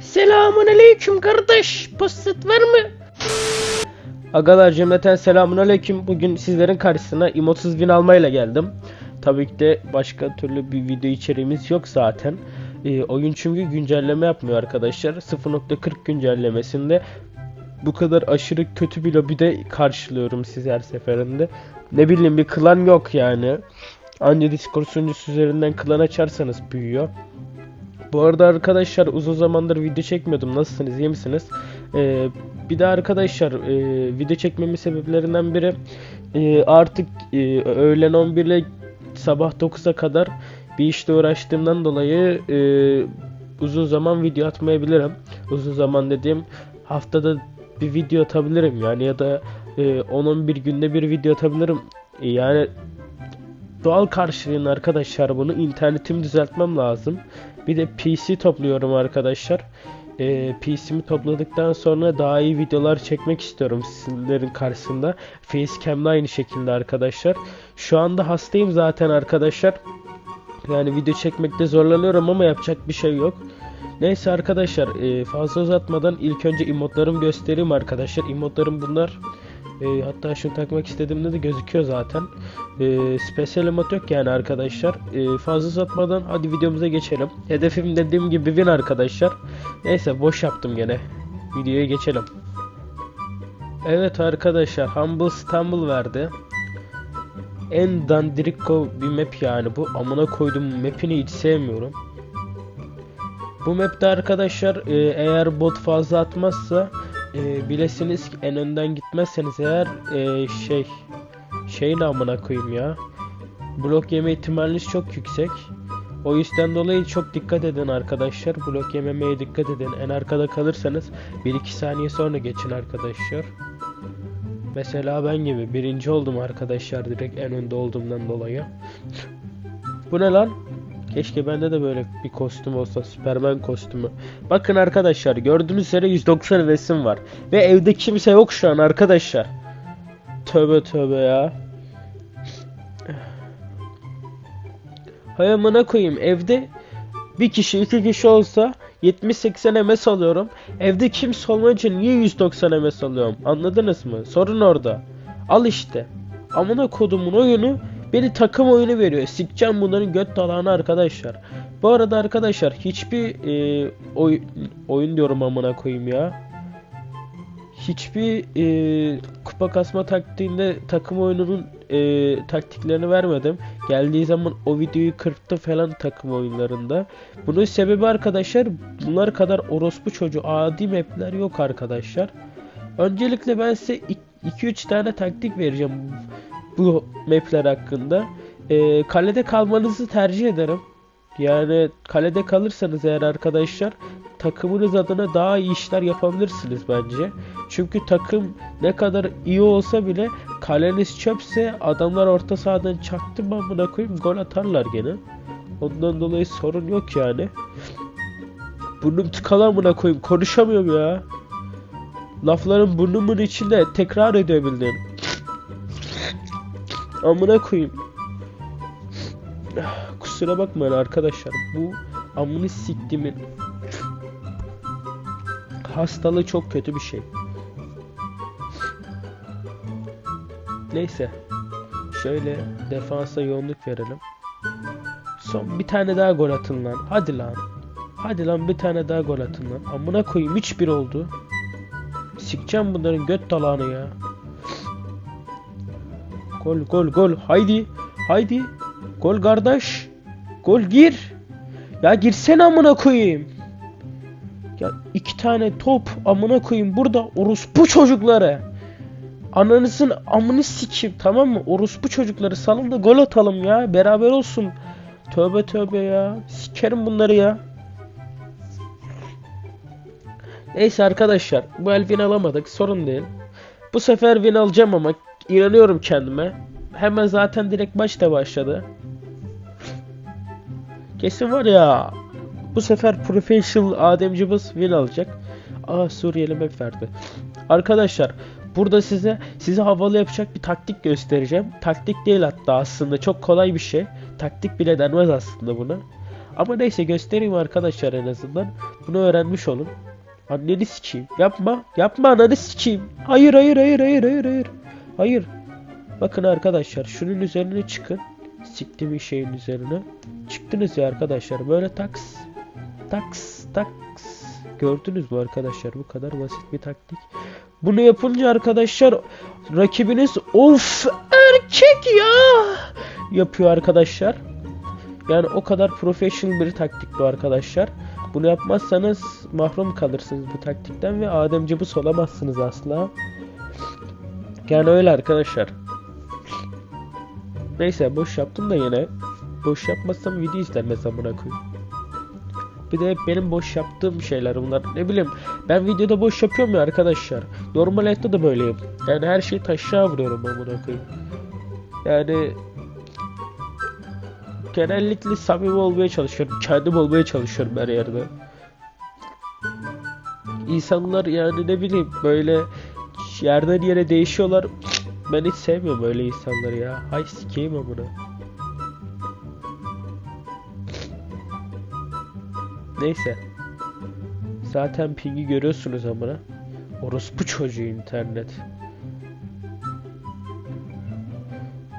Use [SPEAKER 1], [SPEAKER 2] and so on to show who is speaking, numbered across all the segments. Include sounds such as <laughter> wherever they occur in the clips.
[SPEAKER 1] Selamun aleyküm kardeş. Postet var mı? Agalar cümleten selamun aleyküm. Bugün sizlerin karşısına emotsuz win almayla geldim. Tabii ki de başka türlü bir video içeriğimiz yok zaten. Ee, oyun çünkü güncelleme yapmıyor arkadaşlar. 0.40 güncellemesinde bu kadar aşırı kötü bir lobide karşılıyorum sizi her seferinde. Ne bileyim bir klan yok yani. Anca Discord sunucusu üzerinden klan açarsanız büyüyor. Bu arada arkadaşlar uzun zamandır video çekmiyordum. Nasılsınız? iyi misiniz? Ee, bir de arkadaşlar e, video çekmemin sebeplerinden biri e, artık e, öğlen 11 ile sabah 9'a kadar bir işte uğraştığımdan dolayı e, uzun zaman video atmayabilirim. Uzun zaman dediğim haftada bir video atabilirim yani ya da e, 10-11 günde bir video atabilirim. E, yani doğal karşılığını arkadaşlar bunu internetimi düzeltmem lazım. Bir de PC topluyorum arkadaşlar. Ee, PC'mi topladıktan sonra daha iyi videolar çekmek istiyorum sizlerin karşısında. Facecam'la aynı şekilde arkadaşlar. Şu anda hastayım zaten arkadaşlar. Yani video çekmekte zorlanıyorum ama yapacak bir şey yok. Neyse arkadaşlar e, fazla uzatmadan ilk önce emotlarımı göstereyim arkadaşlar. Emotlarım bunlar. E, hatta şunu takmak istediğimde de gözüküyor zaten. E, special emot yok yani arkadaşlar. E, fazla uzatmadan hadi videomuza geçelim. Hedefim dediğim gibi win arkadaşlar. Neyse boş yaptım gene. Videoya geçelim. Evet arkadaşlar Humble Stumble verdi. En dandiriko bir map yani bu. Amına koydum map'ini hiç sevmiyorum. Bu map'te arkadaşlar e, eğer bot fazla atmazsa e, bilesiniz ki en önden gitmezseniz eğer e, şey şey namına koyayım ya blok yeme ihtimaliniz çok yüksek. O yüzden dolayı çok dikkat edin arkadaşlar. Blok yememeye dikkat edin. En arkada kalırsanız 1-2 saniye sonra geçin arkadaşlar. Mesela ben gibi birinci oldum arkadaşlar direkt en önde olduğumdan dolayı. Bu ne lan? Keşke bende de böyle bir kostüm olsa Superman kostümü. Bakın arkadaşlar gördüğünüz üzere 190 resim var. Ve evde kimse yok şu an arkadaşlar. Tövbe tövbe ya. Hay amına koyayım evde bir kişi iki kişi olsa 70-80 MS alıyorum. Evde kimse olmayınca niye 190 MS alıyorum? Anladınız mı? Sorun orada. Al işte. Amına kodumun oyunu beni takım oyunu veriyor. Sikeceğim bunların göt dalağını arkadaşlar. Bu arada arkadaşlar hiçbir e, oy, oyun diyorum amına koyayım ya. Hiçbir e, kupa kasma taktiğinde takım oyununun e, taktiklerini vermedim. Geldiği zaman o videoyu kırptı falan takım oyunlarında. Bunun sebebi arkadaşlar bunlar kadar orospu çocuğu adi mapler yok arkadaşlar. Öncelikle ben size 2-3 tane taktik vereceğim bu mapler hakkında. E, kalede kalmanızı tercih ederim. Yani kalede kalırsanız eğer arkadaşlar takımınız adına daha iyi işler yapabilirsiniz bence. Çünkü takım ne kadar iyi olsa bile kaleniz çöpse adamlar orta sahadan çaktı mı amına koyayım gol atarlar gene. Ondan dolayı sorun yok yani. Burnum tıkalı amına koyayım konuşamıyorum ya. Lafların burnumun içinde tekrar ediyor bildiğin. Amına koyayım. <sighs> Kusura bakmayın arkadaşlar. Bu amını siktimin <sighs> hastalığı çok kötü bir şey. <sighs> Neyse. Şöyle defansa yoğunluk verelim. Son bir tane daha gol atın lan. Hadi lan. Hadi lan bir tane daha gol atın lan. Amına koyayım 3-1 oldu. Sikeceğim bunların göt dalağını ya. Gol gol gol. Haydi. Haydi. Gol kardeş. Gol gir. Ya girsene amına koyayım. Ya iki tane top amına koyayım burada orospu çocukları. Ananızın amını sikeyim tamam mı? Orospu çocukları salın da gol atalım ya. Beraber olsun. Tövbe tövbe ya. Sikerim bunları ya. Neyse arkadaşlar bu el win alamadık sorun değil. Bu sefer win alacağım ama inanıyorum kendime. Hemen zaten direkt da başladı. Kesin var ya bu sefer professional Ademcimiz win alacak. Aa Suriyeli map verdi. Arkadaşlar burada size size havalı yapacak bir taktik göstereceğim. Taktik değil hatta aslında çok kolay bir şey. Taktik bile denmez aslında buna. Ama neyse göstereyim arkadaşlar en azından. Bunu öğrenmiş olun. Anneni sikeyim. Yapma. Yapma ananı sikeyim. Hayır hayır hayır hayır hayır hayır. Hayır. Bakın arkadaşlar şunun üzerine çıkın. Siktimin şeyin üzerine. Çıktınız ya arkadaşlar. Böyle taks. Taks. Taks. Gördünüz mü arkadaşlar? Bu kadar basit bir taktik. Bunu yapınca arkadaşlar rakibiniz of erkek ya yapıyor arkadaşlar. Yani o kadar professional bir taktik bu arkadaşlar. Bunu yapmazsanız mahrum kalırsınız bu taktikten ve Adem Cıbıs olamazsınız asla. Yani öyle arkadaşlar. Neyse boş yaptım da yine. Boş yapmazsam video izlenmez amına koyayım. Bir de benim boş yaptığım şeyler bunlar. Ne bileyim ben videoda boş yapıyorum ya arkadaşlar. Normal hayatta da böyleyim. Yani her şeyi taşağa vuruyorum amına koyayım. Yani genellikle samimi olmaya çalışıyorum. Kendim olmaya çalışıyorum her yerde. İnsanlar yani ne bileyim böyle yerden yere değişiyorlar. Ben hiç sevmiyorum öyle insanları ya. Hay sikeyim amına. Neyse. Zaten pingi görüyorsunuz amına. Orospu çocuğu internet.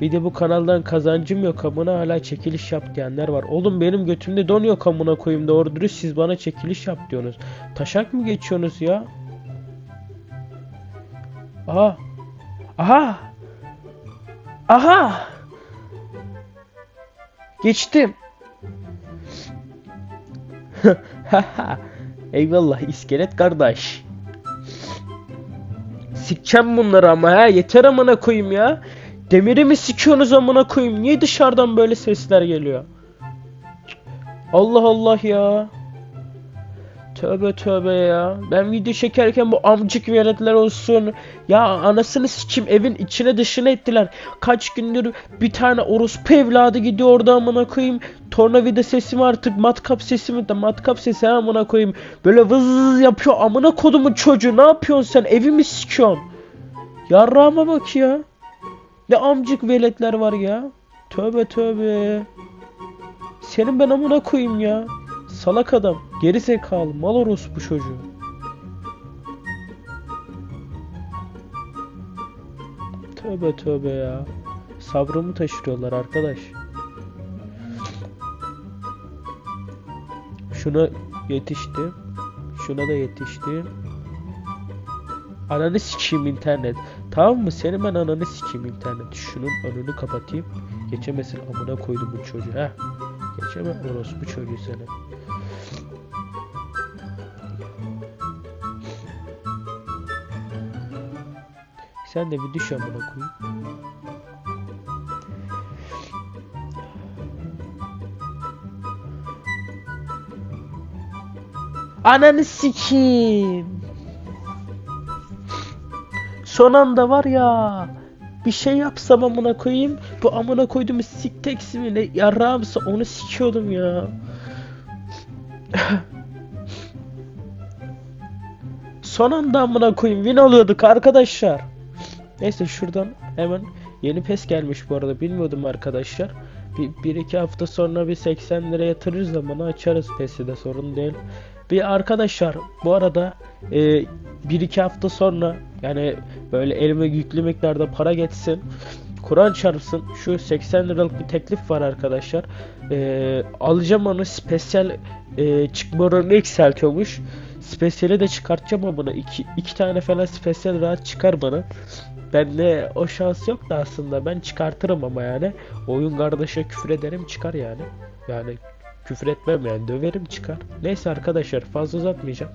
[SPEAKER 1] Bir de bu kanaldan kazancım yok amına hala çekiliş yap diyenler var. Oğlum benim götümde don yok amına koyayım doğru dürüst siz bana çekiliş yap diyorsunuz. Taşak mı geçiyorsunuz ya? Aha. Aha. Aha. Geçtim. <laughs> Eyvallah iskelet kardeş. Sikeceğim bunları ama ha yeter amına koyayım ya. Demiri mi sikiyorsunuz amına koyayım? Niye dışarıdan böyle sesler geliyor? Allah Allah ya. Tövbe tövbe ya. Ben video çekerken bu amcık veletler olsun. Ya anasını sikim evin içine dışına ettiler. Kaç gündür bir tane orospu evladı gidiyor orada amına koyayım. Tornavida sesi mi artık matkap sesi mi de matkap sesi ha amına koyayım. Böyle vız yapıyor amına kodumun çocuğu ne yapıyorsun sen evimi sikiyorsun. Yarrağıma bak ya. Ne amcık veletler var ya. Tövbe tövbe. Senin ben amına koyayım ya. Salak adam. Geri zekalı. Mal orospu çocuğu. Tövbe tövbe ya. Sabrımı taşırıyorlar arkadaş. Şuna yetiştim. Şuna da yetiştim. Ananı sikeyim internet. Tamam mı? Senin ben ananı sikeyim internet. Şunun önünü kapatayım. Geçemesin amına koydum bu çocuğu. Heh. Geçeme orospu çocuğu seni. Sen de bir düş amına koyayım. Ananı sikeyim. Son anda var ya bir şey yapsam amına koyayım bu amına koyduğum sikteksi mi ne yarrağımsa onu sikiyordum ya. <laughs> Son anda amına koyayım win alıyorduk arkadaşlar. Neyse şuradan hemen yeni pes gelmiş bu arada bilmiyordum arkadaşlar. Bir, bir iki hafta sonra bir 80 lira yatırırız da bana açarız pesi de sorun değil. Bir arkadaşlar bu arada e, bir iki hafta sonra yani böyle elime yüklü miktarda para geçsin. Kur'an çarpsın şu 80 liralık bir teklif var arkadaşlar. E, alacağım onu spesyal e, çıkma oranını yükseltiyormuş. Spesyali de çıkartacağım ama buna iki, iki tane falan spesyal rahat çıkar bana. Bende o şans yok da aslında ben çıkartırım ama yani. Oyun kardeşe küfür ederim çıkar yani. Yani küfür etmem yani döverim çıkar. Neyse arkadaşlar fazla uzatmayacağım.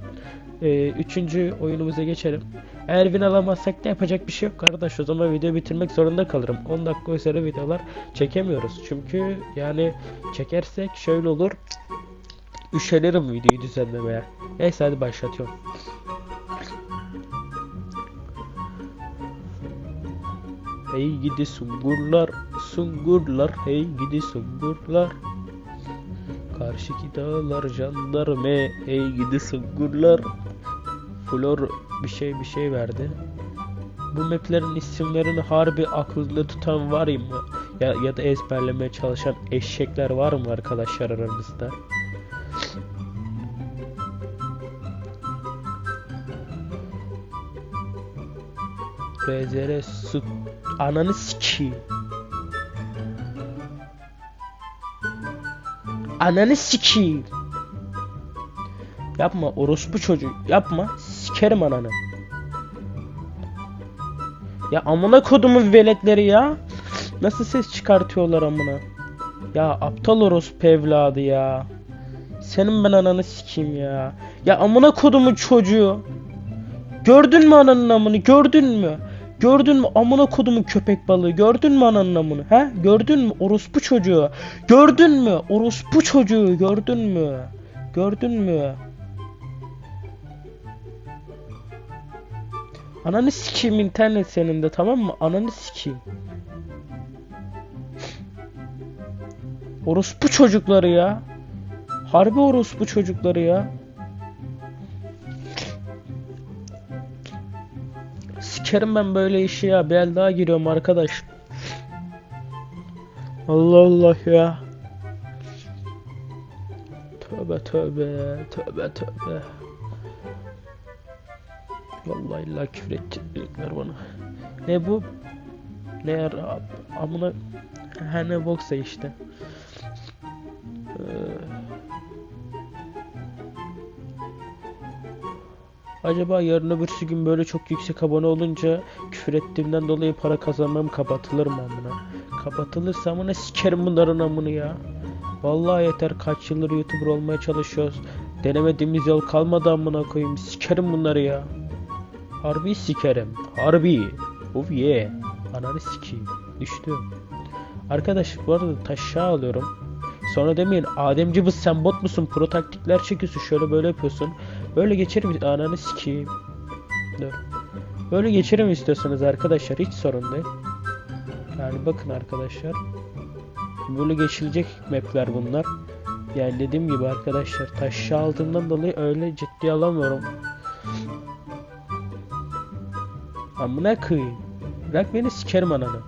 [SPEAKER 1] Ee, üçüncü oyunumuza geçelim. Eğer alamazsak da yapacak bir şey yok kardeş. O zaman videoyu bitirmek zorunda kalırım. 10 dakika üzeri videolar çekemiyoruz. Çünkü yani çekersek şöyle olur. Üşenirim videoyu düzenlemeye. Neyse hadi başlatıyorum. hey gidi sungurlar sungurlar hey gidi sungurlar Karşıki dağlar jandarme hey gidi sungurlar Flor bir şey bir şey verdi bu maplerin isimlerini harbi aklında tutan var mı? Ya, ya da ezberlemeye çalışan eşekler var mı arkadaşlar aranızda? BZR ananı sikeyim. Ananı sikeyim. Yapma orospu çocuğu. Yapma. Sikerim ananı. Ya amına kodumun veletleri ya. Nasıl ses çıkartıyorlar amına. Ya aptal orospu evladı ya. Senin ben ananı sikeyim ya. Ya amına kodumun çocuğu. Gördün mü ananın amını? Gördün mü? Gördün mü amına kodumun köpek balığı? Gördün mü ananın amını? He? Gördün mü orospu çocuğu? Gördün mü orospu çocuğu? Gördün mü? Gördün mü? Ananı sikeyim internet senin de tamam mı? Ananı sikeyim. Orospu çocukları ya. Harbi orospu çocukları ya. Sikerim ben böyle işi ya. Bir el daha giriyorum arkadaş. Allah Allah ya. Tövbe tövbe. Tövbe tövbe. Vallahi illa küfür edecekler bana. Ne bu? Ne yer amına ha ne boksa işte. Acaba yarın öbürsü gün böyle çok yüksek abone olunca küfür ettiğimden dolayı para kazanmam kapatılır mı amına? Kapatılırsa amına sikerim bunların amını ya. Vallahi yeter kaç yıldır YouTuber olmaya çalışıyoruz. Denemediğimiz yol kalmadı amına koyayım. Sikerim bunları ya. Harbi sikerim. Harbi. Of yeah. Ananı sikeyim. Düştüm. Arkadaş bu arada taşağı alıyorum. Sonra demeyin Ademci bu sen bot musun? Pro taktikler çekiyorsun. Şöyle böyle yapıyorsun. Böyle geçerim ananı sikeyim. Dur. Böyle geçerim istiyorsanız arkadaşlar hiç sorun değil. Yani bakın arkadaşlar. Böyle geçilecek mapler bunlar. Yani dediğim gibi arkadaşlar taşağı aldığımdan dolayı öyle ciddi alamıyorum. Amına koyayım. Bırak beni sikerim ananı.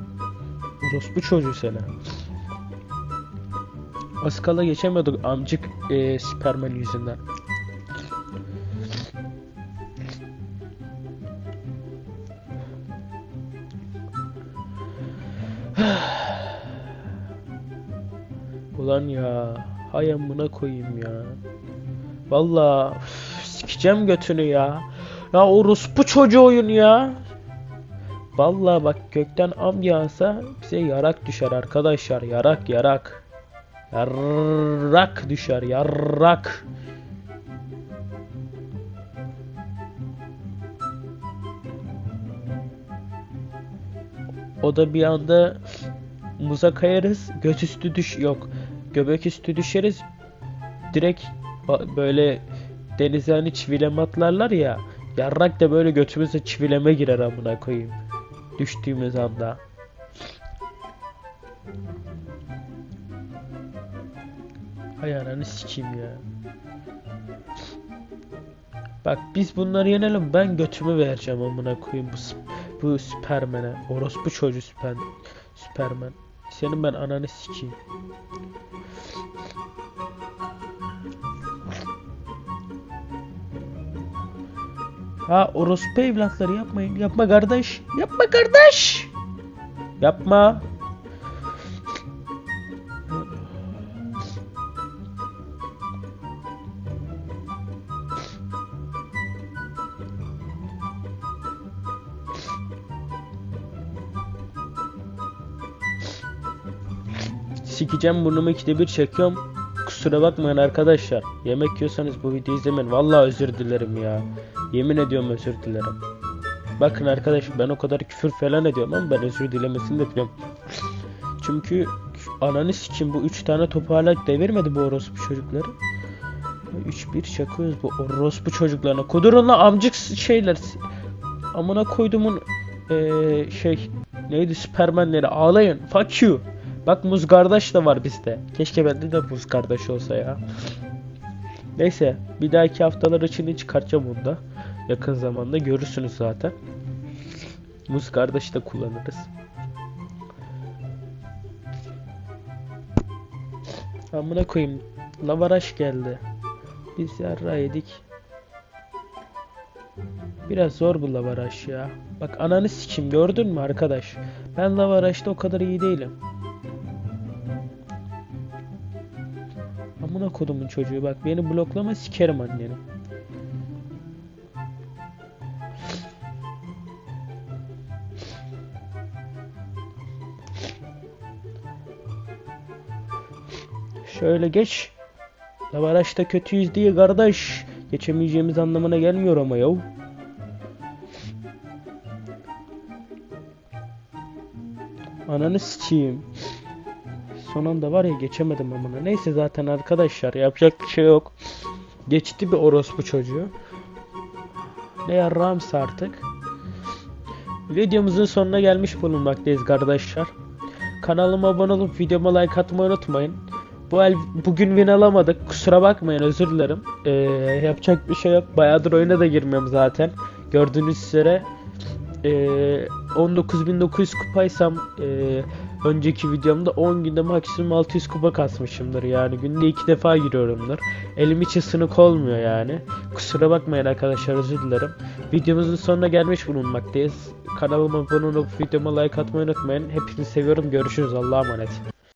[SPEAKER 1] Orospu çocuğu seni. Az kala geçemiyorduk amcık e, Superman yüzünden. Hay amına koyayım ya. Valla sikeceğim götünü ya. Ya orospu çocuğu oyun ya. Vallahi bak gökten am yağsa bize yarak düşer arkadaşlar. Yarak yarak. Yarrak düşer yarrak. O da bir anda muza kayarız. Göt üstü düş yok. Göbek üstü düşeriz. Direkt böyle denize hani çivileme atlarlar ya. Yarrak da böyle götümüze çivileme girer amına koyayım. Düştüğümüz anda. Hay ananı sikeyim ya. Bak biz bunları yenelim ben götümü vereceğim amına koyayım bu bu Süpermen'e. Orospu çocuğu Süper Süpermen. Senin ben ananı sikeyim. Ha orospu evlatları yapmayın. Yapma kardeş. Yapma kardeş. Yapma. Sikeceğim burnumu ikide bir çekiyorum. Kusura bakmayın arkadaşlar. Yemek yiyorsanız bu videoyu izlemeyin. Vallahi özür dilerim ya. Yemin ediyorum özür dilerim. Bakın arkadaş ben o kadar küfür falan ediyorum ama ben özür dilemesini de biliyorum. <laughs> Çünkü ananı sikim bu 3 tane topu hala devirmedi bu orospu çocukları. 3-1 çakıyoruz bu orospu çocuklarına. Kudurun lan amcık şeyler. Amına koydumun eee şey neydi süpermenleri ağlayın. Fuck you. Bak muz kardeş de var bizde. Keşke bende de muz kardeş olsa ya. Neyse bir dahaki haftalar için çıkartacağım onu da. Yakın zamanda görürsünüz zaten. Muz kardeş de kullanırız. Amına koyayım. Lavaraş geldi. Biz yarra yedik. Biraz zor bu Lavaraş ya. Bak ananı sikim gördün mü arkadaş? Ben Lavaraş'ta o kadar iyi değilim. Amına kodumun çocuğu bak beni bloklama sikerim anneni. Şöyle geç. Lavaraş'ta kötüyüz diye kardeş. Geçemeyeceğimiz anlamına gelmiyor ama yav. Ananı sikeyim. Son anda var ya geçemedim amına. Neyse zaten arkadaşlar yapacak bir şey yok. Geçti bir orospu çocuğu. Ne yarrağımsa artık. Videomuzun sonuna gelmiş bulunmaktayız kardeşler. Kanalıma abone olup videoma like atmayı unutmayın. Bu el bugün win alamadık. Kusura bakmayın özür dilerim. Ee, yapacak bir şey yok. Bayağıdır oyuna da girmiyorum zaten. Gördüğünüz üzere ee, 19.900 kupaysam ee, önceki videomda 10 günde maksimum 600 kupa kasmışımdır yani günde iki defa giriyorumdur. Elim hiç ısınık olmuyor yani. Kusura bakmayın arkadaşlar özür dilerim. Videomuzun sonuna gelmiş bulunmaktayız. Kanalıma abone olup videoma like atmayı unutmayın. Hepinizi seviyorum. Görüşürüz. Allah'a emanet.